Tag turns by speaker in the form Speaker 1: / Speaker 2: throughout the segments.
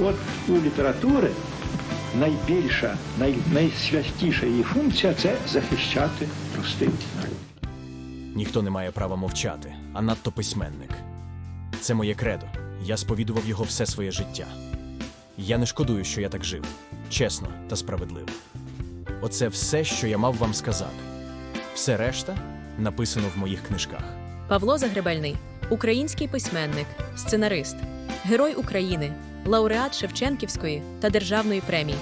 Speaker 1: От у літератури найбільша, най, найсвятіша її функція це захищати простий народ.
Speaker 2: Ніхто не має права мовчати, а надто письменник. Це моє кредо. Я сповідував його все своє життя. Я не шкодую, що я так жив, чесно та справедливо. Оце все, що я мав вам сказати. Все решта написано в моїх книжках.
Speaker 3: Павло Загребельний український письменник, сценарист, герой України, лауреат Шевченківської та державної премії.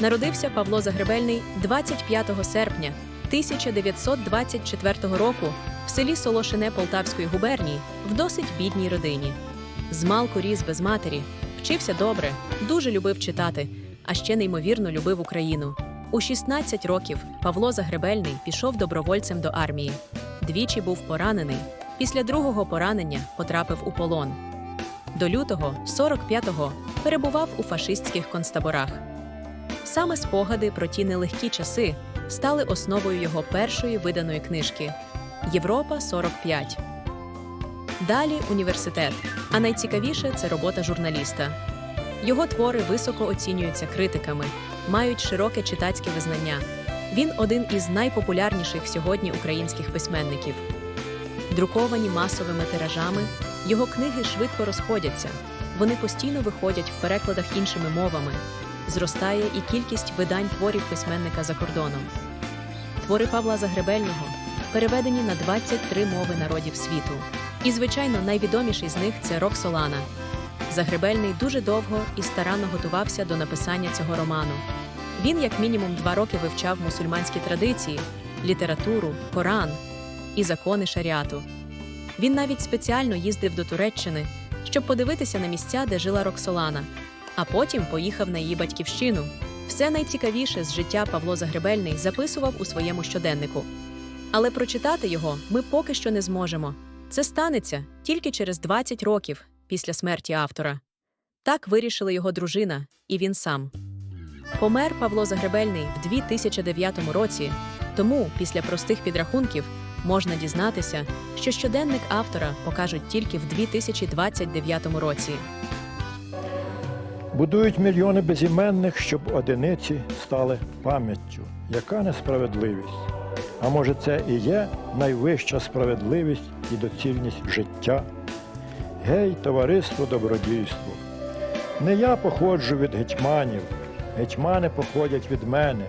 Speaker 3: Народився Павло Загребельний 25 серпня 1924 року в селі Солошине Полтавської губернії в досить бідній родині. Змалку ріс без матері, вчився добре, дуже любив читати, а ще неймовірно любив Україну. У 16 років Павло Загребельний пішов добровольцем до армії. Двічі був поранений. Після другого поранення потрапив у полон. До лютого 45-го перебував у фашистських концтаборах. Саме спогади про ті нелегкі часи стали основою його першої виданої книжки Європа 45. Далі університет. А найцікавіше це робота журналіста. Його твори високо оцінюються критиками, мають широке читацьке визнання. Він один із найпопулярніших сьогодні українських письменників. Друковані масовими тиражами, його книги швидко розходяться. Вони постійно виходять в перекладах іншими мовами. Зростає і кількість видань творів письменника за кордоном. Твори Павла Загребельного переведені на 23 мови народів світу. І, звичайно, найвідоміший з них це Роксолана. Загребельний дуже довго і старанно готувався до написання цього роману. Він, як мінімум, два роки вивчав мусульманські традиції, літературу, Коран і закони шаріату. Він навіть спеціально їздив до Туреччини, щоб подивитися на місця, де жила Роксолана, а потім поїхав на її батьківщину. Все найцікавіше з життя Павло Загребельний записував у своєму щоденнику. Але прочитати його ми поки що не зможемо. Це станеться тільки через 20 років після смерті автора. Так вирішили його дружина і він сам. Помер Павло Загребельний в 2009 році, тому після простих підрахунків можна дізнатися, що щоденник автора покажуть тільки в 2029 році.
Speaker 1: Будують мільйони безіменних, щоб одиниці стали пам'яттю. Яка несправедливість? А може, це і є найвища справедливість і доцільність життя? Гей, товариство, добродійство! Не я походжу від гетьманів, гетьмани походять від мене.